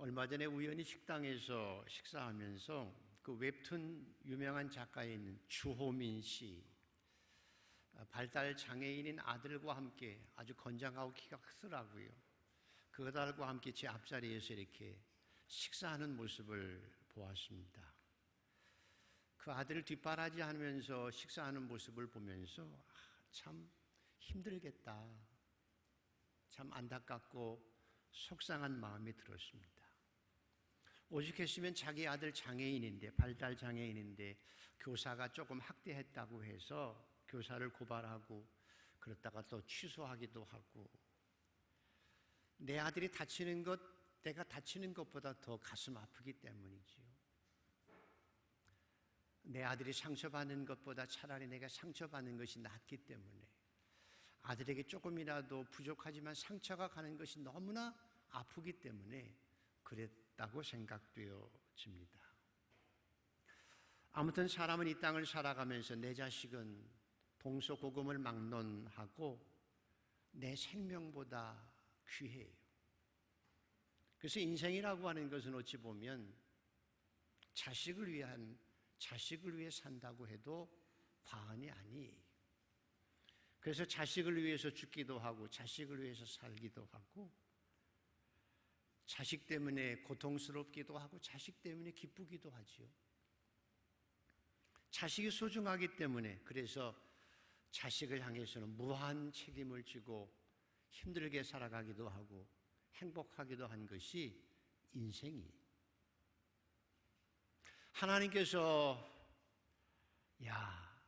얼마 전에 우연히 식당에서 식사하면서 그 웹툰 유명한 있는 주호민 씨 아, 발달 장애인인 아들과 함께 아주 건장하고 키가 크더라고요. 그 아들과 함께 제 앞자리에서 이렇게 식사하는 모습을 보았습니다. 그 아들을 뒷바라지 하면서 식사하는 모습을 보면서 아, 참 힘들겠다. 참 안타깝고 속상한 마음이 들었습니다. 오죽했으면 자기 아들 장애인인데 발달 장애인인데 교사가 조금 학대했다고 해서 교사를 고발하고 그랬다가 또 취소하기도 하고 내 아들이 다치는 것 내가 다치는 것보다 더 가슴 아프기 때문이지요. 내 아들이 상처받는 것보다 차라리 내가 상처받는 것이 낫기 때문에 아들에게 조금이라도 부족하지만 상처가 가는 것이 너무나 아프기 때문에 그랬 다고 생각되어집니다. 아무튼 사람은 이 땅을 살아가면서 내 자식은 동서고금을 막론하고 내 생명보다 귀해요. 그래서 인생이라고 하는 것은 어찌 보면 자식을 위한 자식을 위해 산다고 해도 과언이 아니에요. 그래서 자식을 위해서 죽기도 하고 자식을 위해서 살기도 하고 자식 때문에 고통스럽기도 하고 자식 때문에 기쁘기도 하지요. 자식이 소중하기 때문에 그래서 자식을 향해서는 무한 책임을 지고 힘들게 살아가기도 하고 행복하기도 한 것이 인생이. 하나님께서 야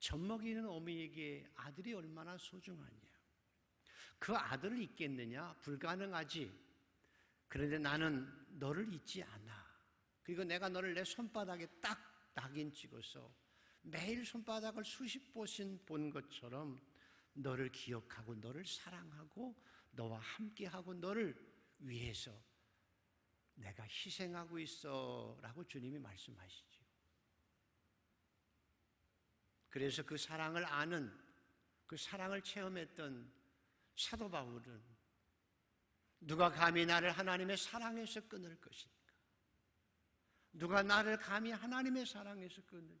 젖먹이는 어미에게 아들이 얼마나 소중하냐. 그 아들을 잊겠느냐? 불가능하지. 그런데 나는 너를 잊지 않아. 그리고 내가 너를 내 손바닥에 딱 낙인 찍어서 매일 손바닥을 수십 번씩 본 것처럼 너를 기억하고 너를 사랑하고 너와 함께하고 너를 위해서 내가 희생하고 있어 라고 주님이 말씀하시죠. 그래서 그 사랑을 아는 그 사랑을 체험했던 사도 바울은 누가 감히 나를 하나님의 사랑에서 끊을 것인가? 누가 나를 감히 하나님의 사랑에서 끊으리?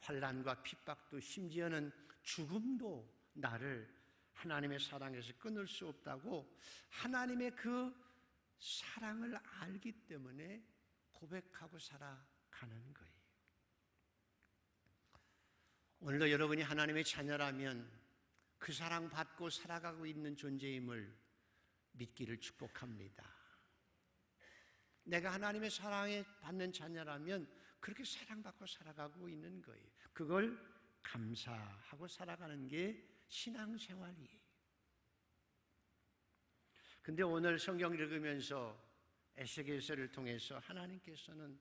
환란과 핍박도 심지어는 죽음도 나를 하나님의 사랑에서 끊을 수 없다고 하나님의 그 사랑을 알기 때문에 고백하고 살아가는 거예요. 오늘도 여러분이 하나님의 자녀라면 그 사랑 받고 살아가고 있는 존재임을 믿기를 축복합니다. 내가 하나님의 사랑에 받는 자녀라면 그렇게 사랑받고 살아가고 있는 거예요. 그걸 감사하고 살아가는 게 신앙생활이에요. 근데 오늘 성경 읽으면서 에스겔서를 통해서 하나님께서는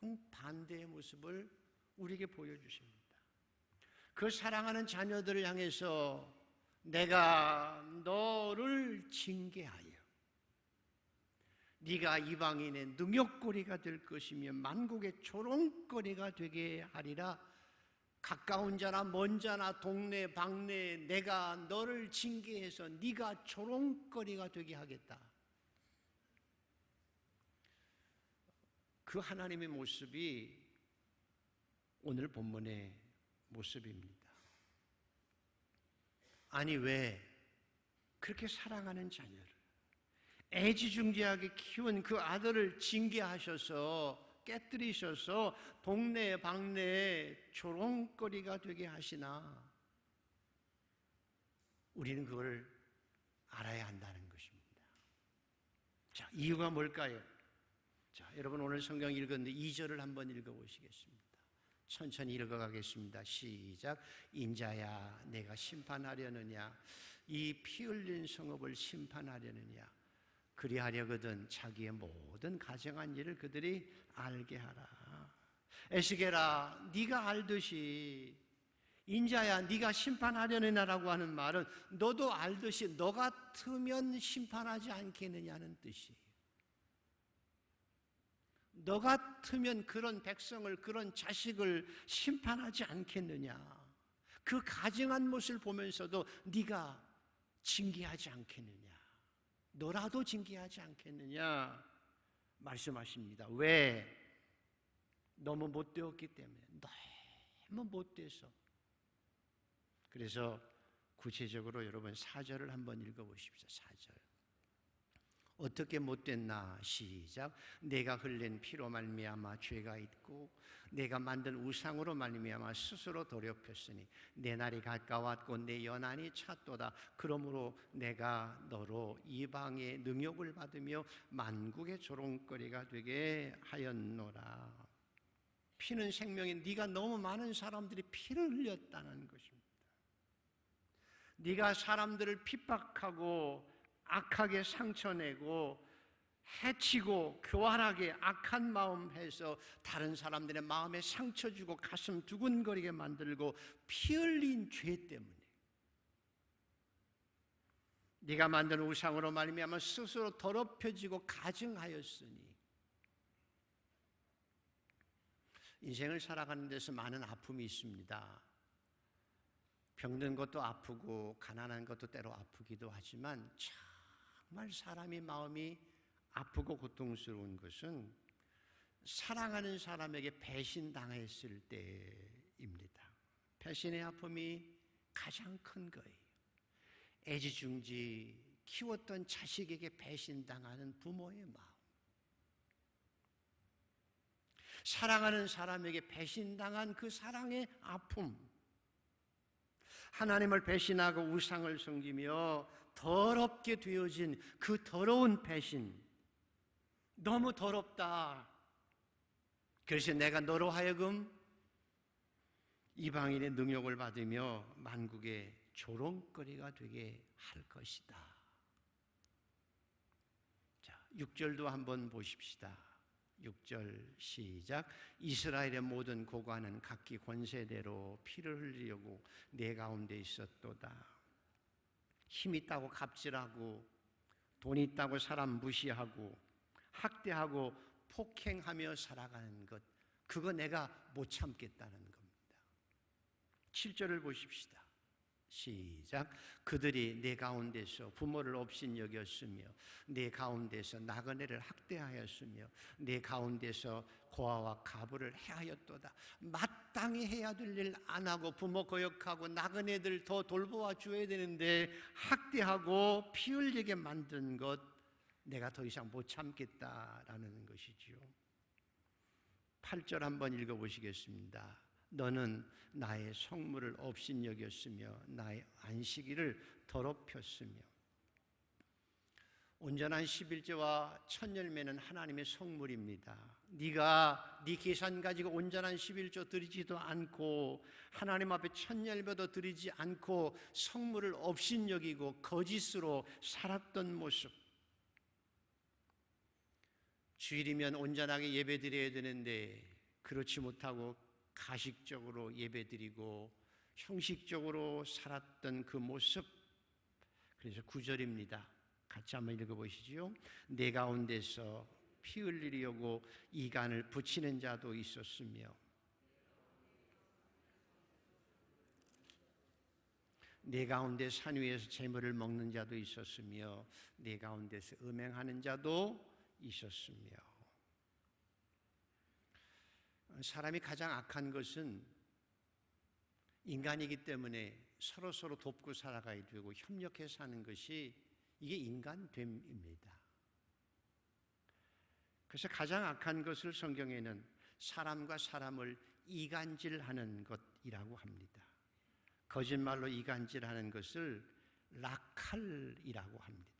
정반대의 모습을 우리에게 보여주십니다. 그 사랑하는 자녀들을 향해서 내가 너를 징계하여 네가 이방인의 능욕거리가 될 것이며 만국의 조롱거리가 되게 하리라 가까운 자나 먼 자나 동네 방네 내가 너를 징계해서 네가 조롱거리가 되게 하겠다. 그 하나님의 모습이 오늘 본문의 모습입니다. 아니 왜 그렇게 사랑하는 자녀를 애지중지하게 키운 그 아들을 징계하셔서 깨뜨리셔서 동네 방네에 조롱거리가 되게 하시나 우리는 그걸 알아야 한다는 것입니다. 자, 이유가 뭘까요? 자, 여러분 오늘 성경 읽었는데 2절을 한번 읽어 보시겠습니다. 천천히 읽어가겠습니다. 시작. 인자야, 내가 심판하려느냐? 이 피 흘린 성읍을 심판하려느냐? 그리하려거든 자기의 모든 가정한 일을 그들이 알게 하라. 에스게라, 네가 알듯이 인자야, 네가 심판하려느냐라고 하는 말은 너도 알듯이 너 같으면 심판하지 않겠느냐는 뜻이에요. 너 같으면 그런 백성을 그런 자식을 심판하지 않겠느냐? 그 가증한 모습을 보면서도 네가 징계하지 않겠느냐? 너라도 징계하지 않겠느냐 말씀하십니다. 왜? 너무 못되었기 때문에 너무 못돼서 그래서 구체적으로 여러분 사절을 한번 읽어보십시오. 사절 어떻게 못됐나? 시작. 내가 흘린 피로 말미암아 죄가 있고 내가 만든 우상으로 말미암아 스스로 더럽혔으니 내 날이 가까웠고 내 연한이 찼도다. 그러므로 내가 너로 이방의 능욕을 받으며 만국의 조롱거리가 되게 하였노라. 피는 생명이 네가 너무 많은 사람들이 피를 흘렸다는 것입니다. 네가 사람들을 핍박하고 악하게 상처내고 해치고 교활하게 악한 마음 해서 다른 사람들의 마음에 상처 주고 가슴 두근거리게 만들고 피 흘린 죄 때문에 네가 만든 우상으로 말미암아 스스로 더럽혀지고 가증하였으니 인생을 살아가는 데서 많은 아픔이 있습니다. 병든 것도 아프고 가난한 것도 때로 아프기도 하지만 정말 사람이 마음이 아프고 고통스러운 것은 사랑하는 사람에게 배신당했을 때입니다. 배신의 아픔이 가장 큰 거예요. 애지중지 키웠던 자식에게 배신당하는 부모의 마음. 사랑하는 사람에게 배신당한 그 사랑의 아픔. 하나님을 배신하고 우상을 섬기며 더럽게 되어진 그 더러운 배신. 너무 더럽다. 그래서 내가 너로 하여금 이방인의 능욕을 받으며 만국의 조롱거리가 되게 할 것이다. 자, 6절도 한번 보십시다. 6절 시작 이스라엘의 모든 고관은 각기 권세대로 피를 흘리려고 내 가운데 있었도다 힘 있다고 갑질하고 돈 있다고 사람 무시하고 학대하고 폭행하며 살아가는 것 그거 내가 못 참겠다는 겁니다. 7절을 보십시다 시작. 그들이 내 가운데서 부모를 없인 여겼으며 내 가운데서 나그네를 학대하였으며 내 가운데서 고아와 가부를 해하였도다. 마땅히 해야 될 일 안 하고 부모 거역하고 나그네들 더 돌보아 줘야 되는데 학대하고 피 흘리게 만든 것 내가 더 이상 못 참겠다라는 것이지요. 8절 한번 읽어 보시겠습니다. 너는 나의 성물을 없인 여겼으며 나의 안식일을 더럽혔으며 온전한 11제와 첫 열매는 하나님의 성물입니다. 네가 네 계산 가지고 온전한 11조 드리지도 않고 하나님 앞에 첫 열매도 드리지 않고 성물을 없인 여기고 거짓으로 살았던 모습 주일이면 온전하게 예배드려야 되는데 그렇지 못하고 가식적으로 예배드리고 형식적으로 살았던 그 모습 그래서 구절입니다. 같이 한번 읽어보시죠. 내 가운데서 피 흘리려고 이간을 붙이는 자도 있었으며 내 가운데 산 위에서 재물을 먹는 자도 있었으며 내 가운데서 음행하는 자도 있었으며 사람이 가장 악한 것은 인간이기 때문에 서로 서로 돕고 살아가야 되고 협력해 사는 것이 이게 인간됨입니다. 그래서 가장 악한 것을 성경에는 사람과 사람을 이간질하는 것이라고 합니다. 거짓말로 이간질하는 것을 라칼이라고 합니다.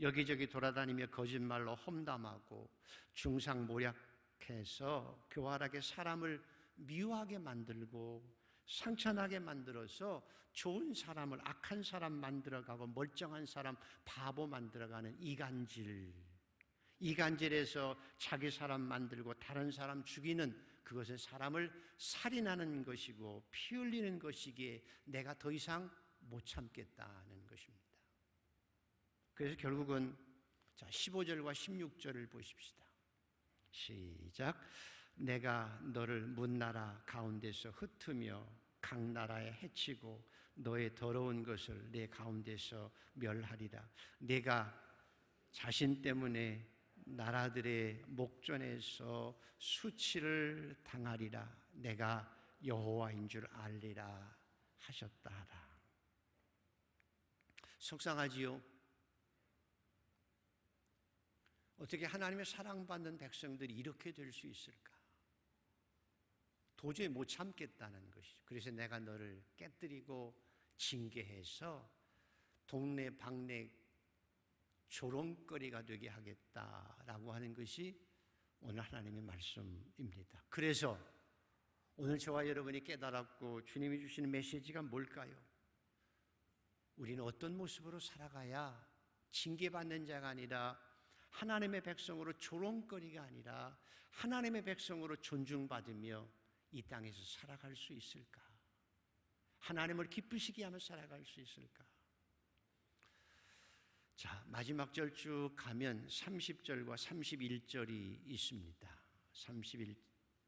여기저기 돌아다니며 거짓말로 험담하고 중상모략 해서 교활하게 사람을 미워하게 만들고 상처나게 만들어서 좋은 사람을 악한 사람 만들어가고 멀쩡한 사람 바보 만들어가는 이간질. 이간질에서 자기 사람 만들고 다른 사람 죽이는 그것은 사람을 살인하는 것이고 피 흘리는 것이기에 내가 더 이상 못 참겠다는 것입니다. 그래서 결국은 자 15절과 16절을 보십시다. 시작. 내가 너를 문나라 가운데서 흩으며 각 나라에 해치고 너의 더러운 것을 내 가운데서 멸하리라. 내가 자신 때문에 나라들의 목전에서 수치를 당하리라. 내가 여호와인 줄 알리라 하셨다 하라. 속상하지요. 어떻게 하나님의 사랑받는 백성들이 이렇게 될 수 있을까? 도저히 못 참겠다는 것이죠. 그래서 내가 너를 깨뜨리고 징계해서 동네 방네 조롱거리가 되게 하겠다라고 하는 것이 오늘 하나님의 말씀입니다. 그래서 오늘 저와 여러분이 깨달았고 주님이 주시는 메시지가 뭘까요? 우리는 어떤 모습으로 살아가야 징계받는 자가 아니라 하나님의 백성으로 조롱거리가 아니라 하나님의 백성으로 존중받으며 이 땅에서 살아갈 수 있을까? 하나님을 기쁘시게 하며 살아갈 수 있을까? 자, 마지막 절 쭉 가면 30절과 31절이 있습니다. 31,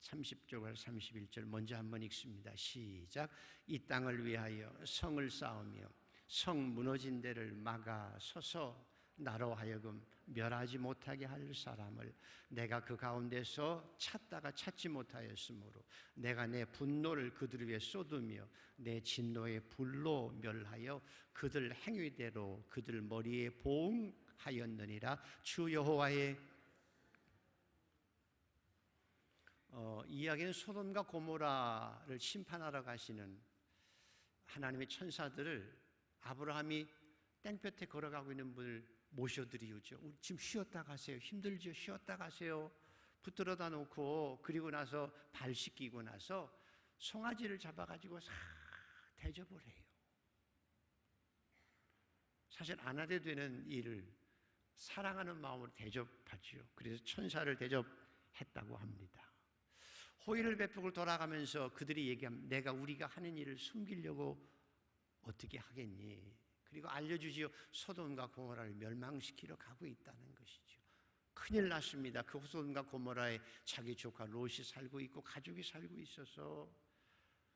30절과 31절 먼저 한번 읽습니다. 시작. 이 땅을 위하여 성을 쌓으며 성 무너진 데를 막아 서서 나로 하여금 멸하지 못하게 할 사람을 내가 그 가운데서 찾다가 찾지 못하였으므로 내가 내 분노를 그들 위에 쏟으며 내 진노의 불로 멸하여 그들 행위대로 그들 머리에 보응하였느니라. 주 여호와의 어, 이야기는 소돔과 고모라를 심판하러 가시는 하나님의 천사들을 아브라함이 땡볕에 걸어가고 있는 분을 모셔드리우죠. 우리 지금 쉬었다 가세요. 힘들죠. 쉬었다 가세요. 붙들어다 놓고 그리고 나서 발 씻기고 나서 송아지를 잡아가지고 싹 대접을 해요. 사실 안 하게 되는 일을 사랑하는 마음으로 대접하지요. 그래서 천사를 대접했다고 합니다. 호의를 베푸고 돌아가면서 그들이 얘기하면 내가 우리가 하는 일을 숨기려고 어떻게 하겠니? 그리고 알려주지요. 소돔과 고모라를 멸망시키러 가고 있다는 것이죠. 큰일 났습니다. 그 소돔과 고모라에 자기 조카 롯이 살고 있고 가족이 살고 있어서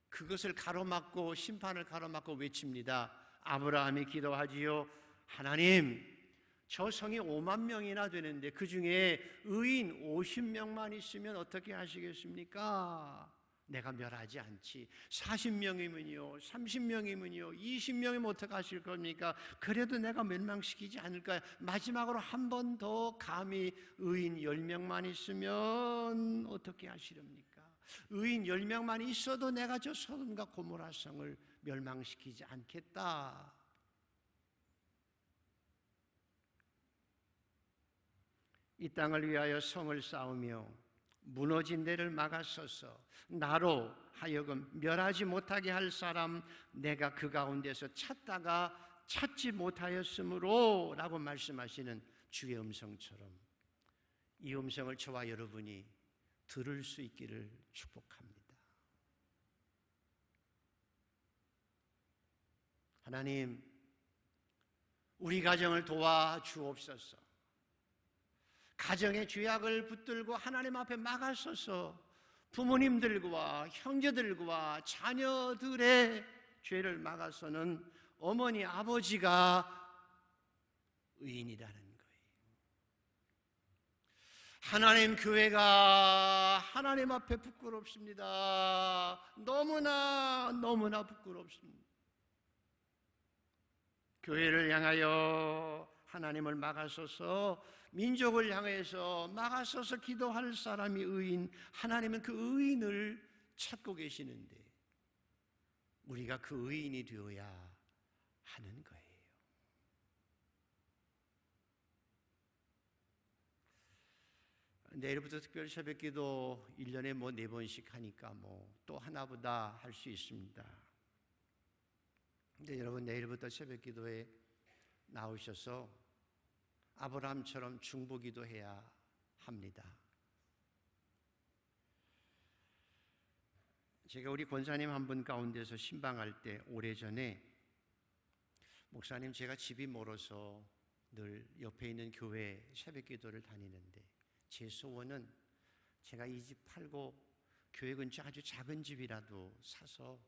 그것을 가로막고 심판을 가로막고 외칩니다. 아브라함이 기도하지요. 하나님, 저 성이 5만 명이나 되는데 그 중에 의인 50명만 있으면 어떻게 하시겠습니까? 내가 멸하지 않지. 40명이면요, 30명이면요, 20명이면 어떻게 하실 겁니까? 그래도 내가 멸망시키지 않을까요? 마지막으로 한 번 더 감히 의인 10명만 있으면 어떻게 하시렵니까? 의인 10명만 있어도 내가 저 소돔과 고모라 성을 멸망시키지 않겠다. 이 땅을 위하여 성을 쌓으며 무너진 데를 막아서서 나로 하여금 멸하지 못하게 할 사람 내가 그 가운데서 찾다가 찾지 못하였으므로 라고 말씀하시는 주의 음성처럼 이 음성을 저와 여러분이 들을 수 있기를 축복합니다. 하나님, 우리 가정을 도와주옵소서. 가정의 죄악을 붙들고 하나님 앞에 막아서서 부모님들과 형제들과 자녀들의 죄를 막아서는 어머니 아버지가 의인이라는 거예요. 하나님 교회가 하나님 앞에 부끄럽습니다. 너무나 너무나 부끄럽습니다. 교회를 향하여 하나님을 막아서서 민족을 향해서 막아서서 기도할 사람이 의인, 하나님은 그 의인을 찾고 계시는데 우리가 그 의인이 되어야 하는 거예요. 내일부터 특별 새벽 기도 1년에 뭐 네 번씩 하니까 뭐 또 하나보다 할 수 있습니다. 근데 여러분 내일부터 새벽 기도에 나오셔서 아브라함처럼 중보기도 해야 합니다. 제가 우리 권사님 한 분 가운데서 신방할 때 오래전에 목사님 제가 집이 멀어서 늘 옆에 있는 교회 새벽 기도를 다니는데 제 소원은 제가 이 집 팔고 교회 근처 아주 작은 집이라도 사서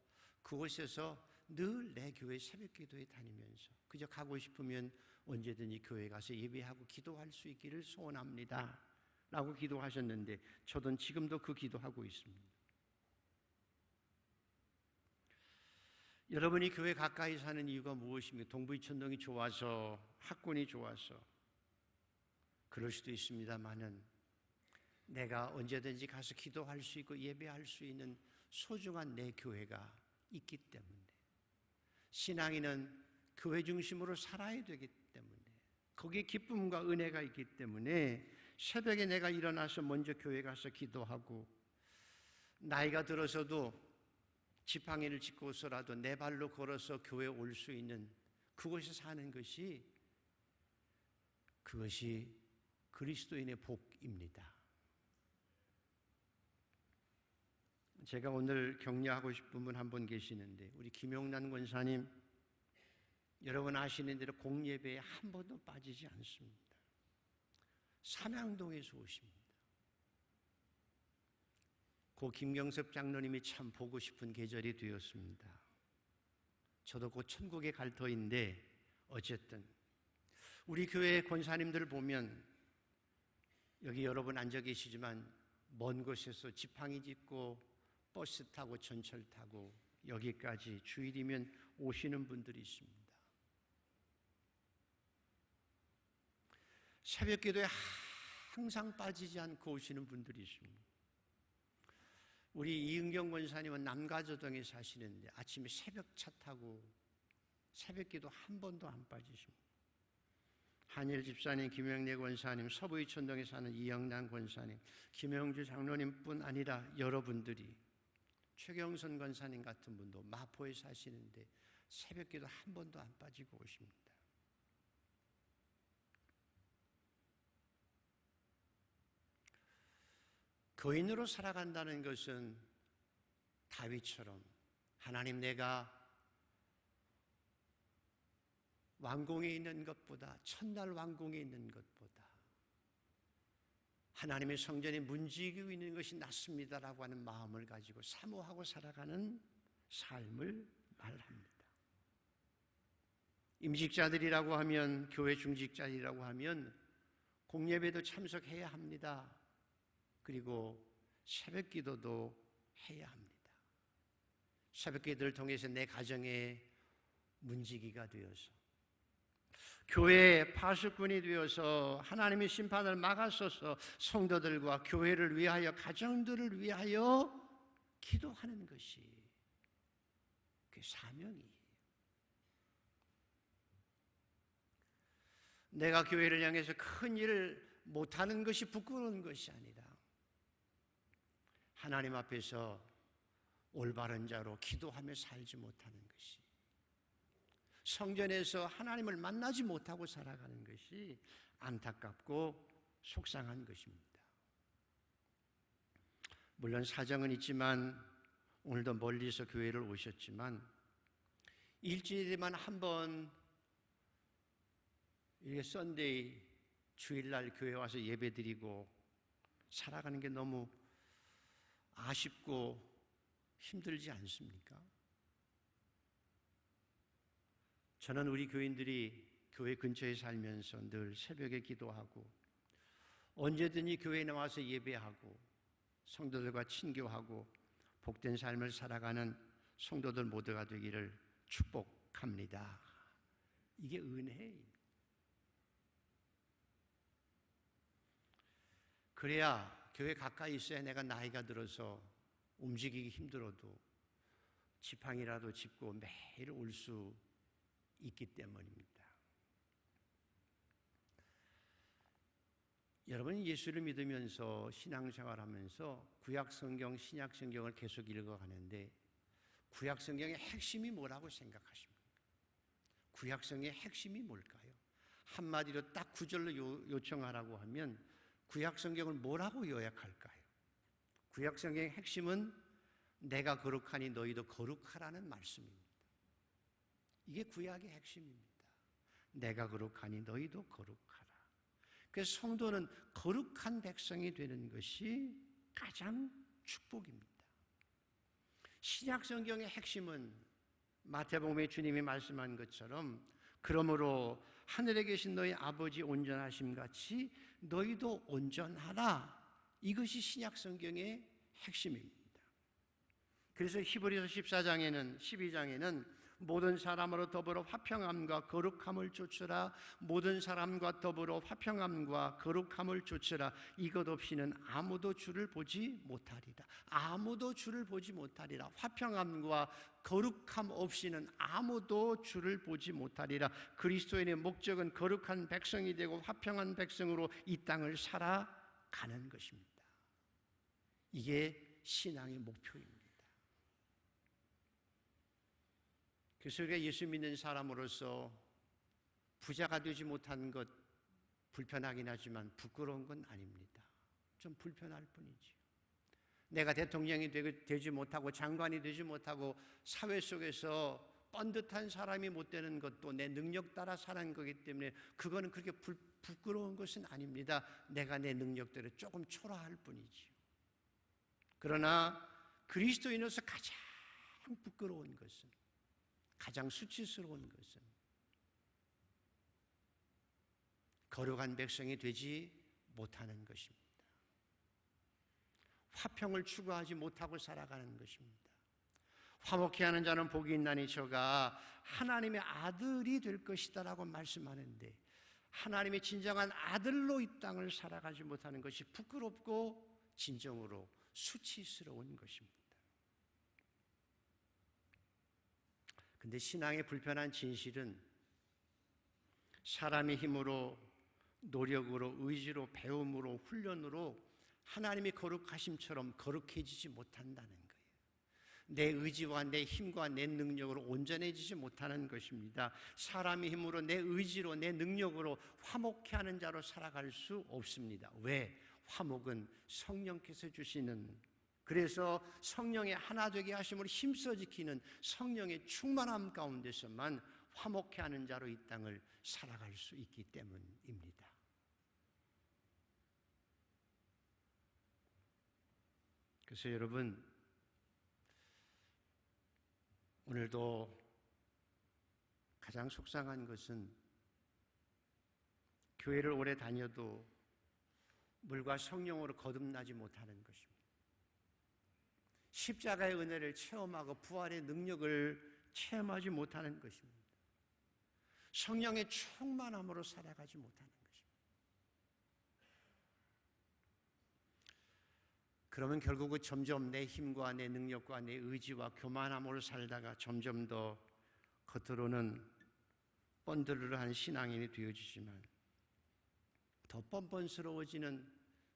그곳에서 늘 내 교회 새벽 기도에 다니면서 그저 가고 싶으면 언제든지 교회 가서 예배하고 기도할 수 있기를 소원합니다. 라고 기도하셨는데 저도 지금도 그 기도하고 있습니다. 여러분이 교회 가까이 사는 이유가 무엇입니까? 동부이천동이 좋아서 학군이 좋아서 그럴 수도 있습니다만은 내가 언제든지 가서 기도할 수 있고 예배할 수 있는 소중한 내 교회가 있기 때문에 신앙인은 교회 중심으로 살아야 되기 때문에 거기에 기쁨과 은혜가 있기 때문에 새벽에 내가 일어나서 먼저 교회 가서 기도하고 나이가 들어서도 지팡이를 짚고서라도 내 발로 걸어서 교회 올 수 있는 그곳에 사는 것이 그것이 그리스도인의 복입니다. 제가 오늘 격려하고 싶은 분 한 분 계시는데 우리 김용란 권사님 여러분 아시는 대로 공예배에 한 번도 빠지지 않습니다. 삼양동에서 오십니다. 고 김경섭 장로님이 참 보고 싶은 계절이 되었습니다. 저도 곧 천국에 갈 터인데 어쨌든 우리 교회 권사님들 보면 여기 여러분 앉아 계시지만 먼 곳에서 지팡이 짚고 버스 타고 전철 타고 여기까지 주일이면 오시는 분들이 있습니다. 새벽 기도에 항상 빠지지 않고 오시는 분들이 있습니다. 우리 이은경 권사님은 남가저동에 사시는데 아침에 새벽 차 타고 새벽 기도 한 번도 안 빠지십니다. 한일 집사님, 김영래 권사님, 서부이천동에 사는 이영란 권사님, 김영주 장로님뿐 아니라 여러분들이 최경선 권사님 같은 분도 마포에 사시는데 새벽 기도 한 번도 안 빠지고 오십니다. 거인으로 살아간다는 것은 다윗처럼 하나님 내가 왕궁에 있는 것보다 첫날 왕궁에 있는 것보다 하나님의 성전에 문지기고 있는 것이 낫습니다라고 하는 마음을 가지고 사모하고 살아가는 삶을 말합니다. 임직자들이라고 하면 교회 중직자이라고 하면 공예배도 참석해야 합니다. 그리고 새벽 기도도 해야 합니다. 새벽 기도를 통해서 내 가정의 문지기가 되어서 교회의 파수꾼이 되어서 하나님의 심판을 막아서서 성도들과 교회를 위하여 가정들을 위하여 기도하는 것이 그 사명이에요. 내가 교회를 향해서 큰 일을 못하는 것이 부끄러운 것이 아니라 하나님 앞에서 올바른 자로 기도하며 살지 못하는 것이 성전에서 하나님을 만나지 못하고 살아가는 것이 안타깝고 속상한 것입니다. 물론 사정은 있지만 오늘도 멀리서 교회를 오셨지만 일주일에만 한 번 이게 썬데이 주일날 교회 와서 예배드리고 살아가는 게 너무 아쉽고 힘들지 않습니까? 저는 우리 교인들이 교회 근처에 살면서 늘 새벽에 기도하고 언제든지 교회에 나와서 예배하고 성도들과 친교하고 복된 삶을 살아가는 성도들 모두가 되기를 축복합니다. 이게 은혜입니다. 그래야 교회 가까이 있어야 내가 나이가 들어서 움직이기 힘들어도 지팡이라도 짚고 매일 올 수 있기 때문입니다. 여러분 예수를 믿으면서 신앙생활 하면서 구약 성경, 신약 성경을 계속 읽어 가는데 구약 성경의 핵심이 뭐라고 생각하십니까? 구약 성경의 핵심이 뭘까요? 한마디로 딱 구절로 요청하라고 하면 구약 성경을 뭐라고 요약할까요? 구약 성경의 핵심은 내가 거룩하니 너희도 거룩하라는 말씀입니다. 이게 구약의 핵심입니다. 내가 거룩하니 너희도 거룩하라. 그래서 성도는 거룩한 백성이 되는 것이 가장 축복입니다. 신약 성경의 핵심은 마태복음의 주님이 말씀한 것처럼 그러므로 하늘에 계신 너희 아버지 온전하심 같이 너희도 온전하라. 이것이 신약 성경의 핵심입니다. 그래서 히브리서 14장에는 12장에는 모든 사람으로 더불어 화평함과 거룩함을 쫓으라. 모든 사람과 더불어 화평함과 거룩함을 쫓으라. 이것 없이는 아무도 주를 보지 못하리라. 아무도 주를 보지 못하리라. 화평함과 거룩함 없이는 아무도 주를 보지 못하리라. 그리스도인의 목적은 거룩한 백성이 되고 화평한 백성으로 이 땅을 살아가는 것입니다. 이게 신앙의 목표입니다 그래서 우리가 예수 믿는 사람으로서 부자가 되지 못한 것 불편하긴 하지만 부끄러운 건 아닙니다. 좀 불편할 뿐이지. 내가 대통령이 되지 못하고 장관이 되지 못하고 사회 속에서 뻔듯한 사람이 못 되는 것도 내 능력 따라 사는 거기 때문에 그거는 그렇게 불, 부끄러운 것은 아닙니다. 내가 내 능력대로 조금 초라할 뿐이지요. 그러나 그리스도인으로서 가장 부끄러운 것은 가장 수치스러운 것은 거룩한 백성이 되지 못하는 것입니다. 화평을 추구하지 못하고 살아가는 것입니다. 화목해 하는 자는 복이 있나니 저가 하나님의 아들이 될 것이다라고 말씀하는데 하나님의 진정한 아들로 이 땅을 살아가지 못하는 것이 부끄럽고 진정으로 수치스러운 것입니다. 근데 신앙의 불편한 진실은 사람의 힘으로 노력으로 의지로 배움으로 훈련으로 하나님이 거룩하심처럼 거룩해지지 못한다는 거예요. 내 의지와 내 힘과 내 능력으로 온전해지지 못하는 것입니다. 사람의 힘으로 내 의지로 내 능력으로 화목해 하는 자로 살아갈 수 없습니다. 왜? 화목은 성령께서 주시는 그래서 성령의 하나 되게 하심으로 힘써 지키는 성령의 충만함 가운데서만 화목해 하는 자로 이 땅을 살아갈 수 있기 때문입니다. 그래서 여러분 오늘도 가장 속상한 것은 교회를 오래 다녀도 물과 성령으로 거듭나지 못하는 것입니다. 십자가의 은혜를 체험하고 부활의 능력을 체험하지 못하는 것입니다. 성령의 충만함으로 살아가지 못하는. 그러면 결국은 점점 내 힘과 내 능력과 내 의지와 교만함으로 살다가 점점 더 겉으로는 뻔들르한 신앙인이 되어지지만 더 뻔뻔스러워지는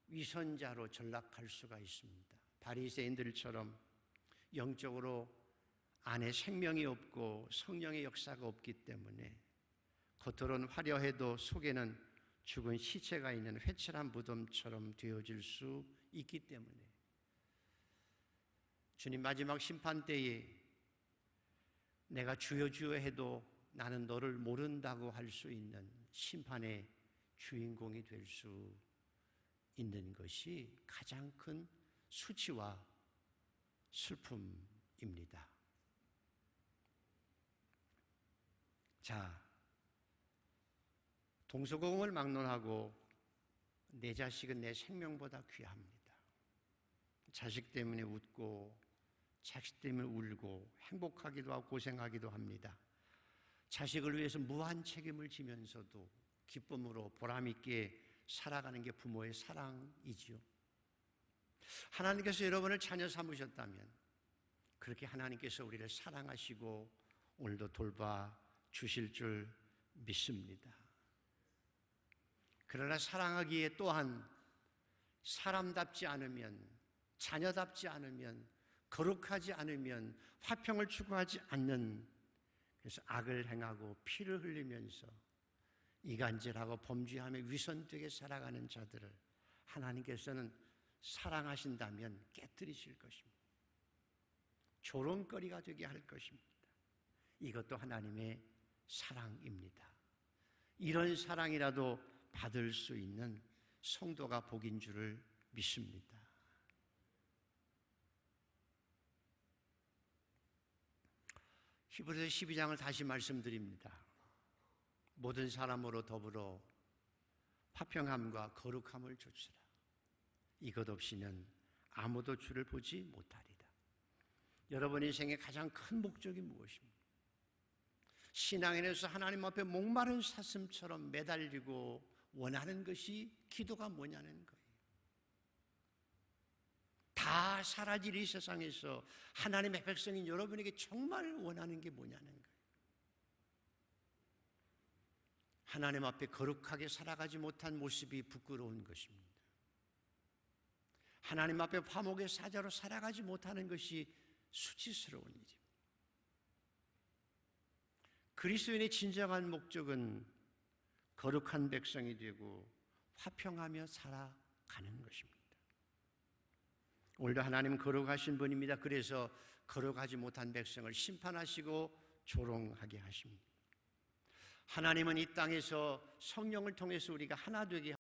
위선자로 전락할 수가 있습니다. 바리새인들처럼 영적으로 안에 생명이 없고 성령의 역사가 없기 때문에 겉으로는 화려해도 속에는 죽은 시체가 있는 회칠한 무덤처럼 되어질 수 있기 때문에 주님 마지막 심판 때에 내가 주여 주여 해도 나는 너를 모른다고 할 수 있는 심판의 주인공이 될 수 있는 것이 가장 큰 수치와 슬픔입니다. 자, 동서고금을 막론하고 내 자식은 내 생명보다 귀합니다. 자식 때문에 웃고 자식 때문에 울고 행복하기도 하고 고생하기도 합니다. 자식을 위해서 무한 책임을 지면서도 기쁨으로 보람 있게 살아가는 게 부모의 사랑이지요. 하나님께서 여러분을 자녀 삼으셨다면 그렇게 하나님께서 우리를 사랑하시고 오늘도 돌봐 주실 줄 믿습니다. 그러나 사랑하기에 또한 사람답지 않으면 자녀답지 않으면 거룩하지 않으면 화평을 추구하지 않는 그래서 악을 행하고 피를 흘리면서 이간질하고 범죄하며 위선되게 살아가는 자들을 하나님께서는 사랑하신다면 깨뜨리실 것입니다. 조롱거리가 되게 할 것입니다. 이것도 하나님의 사랑입니다. 이런 사랑이라도 받을 수 있는 성도가 복인 줄을 믿습니다. 히브리서 12장을 다시 말씀드립니다. 모든 사람으로 더불어 화평함과 거룩함을 주시라. 이것 없이는 아무도 주를 보지 못하리라. 여러분 인생의 가장 큰 목적이 무엇입니까? 신앙인에서 하나님 앞에 목마른 사슴처럼 매달리고 원하는 것이 기도가 뭐냐는 거예요. 다 사라질 이 세상에서 하나님의 백성인 여러분에게 정말 원하는 게 뭐냐는 거예요. 하나님 앞에 거룩하게 살아가지 못한 모습이 부끄러운 것입니다. 하나님 앞에 화목의 사자로 살아가지 못하는 것이 수치스러운 일입니다. 그리스도인의 진정한 목적은 거룩한 백성이 되고 화평하며 살아가는 것입니다. 오늘도 하나님 거룩하신 분입니다. 그래서 거룩하지 못한 백성을 심판하시고 조롱하게 하십니다. 하나님은 이 땅에서 성령을 통해서 우리가 하나 되게